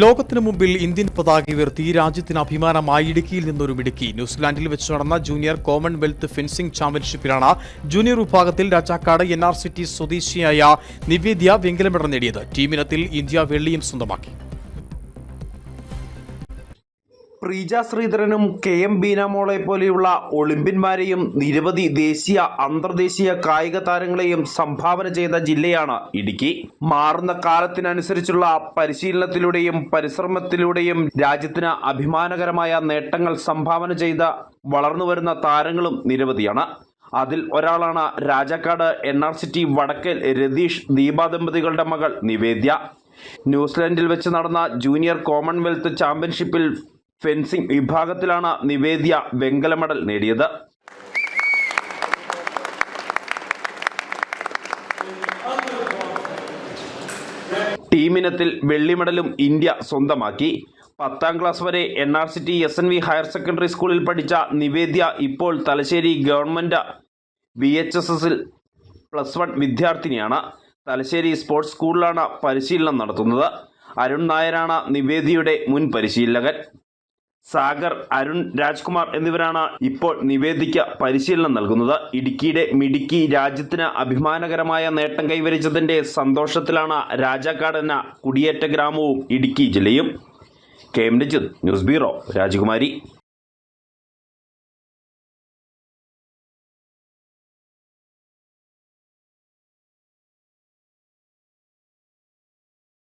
ലോകത്തിനു മുമ്പിൽ ഇന്ത്യൻ പതാക ഉയർത്തി രാജ്യത്തിന് അഭിമാനമായി ഇടുക്കിയിൽ നിന്നൊരു മിടുക്കി. ന്യൂസിലാൻഡിൽ വെച്ച് നടന്ന ജൂനിയർ കോമൺവെൽത്ത് ഫെൻസിംഗ് ചാമ്പ്യൻഷിപ്പിലാണ് ജൂനിയർ വിഭാഗത്തിൽ രാജാക്കാട് എൻ ആർ സിറ്റി സ്വദേശിയായ നിവേദ്യ വെങ്കല മെഡൽ നേടിയത്. ടീമിനത്തിൽ ഇന്ത്യ വെള്ളിയും സ്വന്തമാക്കി. പ്രീജ ശ്രീധരനും കെ എം ബീനാമോളെ പോലെയുള്ള ഒളിമ്പ്യന്മാരെയും നിരവധി ദേശീയ അന്തർദേശീയ കായിക താരങ്ങളെയും സംഭാവന ചെയ്ത ജില്ലയാണ് ഇടുക്കി. മാറുന്ന കാലത്തിനനുസരിച്ചുള്ള പരിശീലനത്തിലൂടെയും പരിശ്രമത്തിലൂടെയും രാജ്യത്തിന് അഭിമാനകരമായ നേട്ടങ്ങൾ സംഭാവന ചെയ്ത വളർന്നുവരുന്ന താരങ്ങളും നിരവധിയാണ്. അതിൽ ഒരാളാണ് Rajakkad N R C T Vadakkal Ratheesh Deepa ദമ്പതികളുടെ മകൾ നിവേദ്യ. ന്യൂസിലൻഡിൽ വെച്ച് നടന്ന ജൂനിയർ കോമൺവെൽത്ത് ചാമ്പ്യൻഷിപ്പിൽ ഫെൻസിംഗ് വിഭാഗത്തിലാണ് നിവേദ്യ വെങ്കല മെഡൽ നേടിയത്. ടീമിനത്തിൽ വെള്ളി മെഡലും ഇന്ത്യ സ്വന്തമാക്കി. പത്താം ക്ലാസ് വരെ N R C T S N V higher secondary സ്കൂളിൽ പഠിച്ച നിവേദ്യ ഇപ്പോൾ Thalassery government V H S എസിൽ പ്ലസ് വൺ വിദ്യാർത്ഥിനിയാണ്. തലശ്ശേരി സ്പോർട്സ് സ്കൂളിലാണ് പരിശീലനം നടത്തുന്നത്. അരുൺ നായരാണ് നിവേദിയുടെ മുൻ പരിശീലകൻ. സാഗർ അരുൺ രാജ്കുമാർ എന്നിവരാണ് ഇപ്പോൾ നിവേദിക്ക പരിശീലനം നൽകുന്നത്. ഇടുക്കിയുടെ മിടുക്കി രാജ്യത്തിന് അഭിമാനകരമായ നേട്ടം കൈവരിച്ചതിന്റെ സന്തോഷത്തിലാണ് രാജാക്കാട് എന്ന കുടിയേറ്റ ഗ്രാമവും ഇടുക്കി ജില്ലയും. K M Rajith news bureau Rajakumari.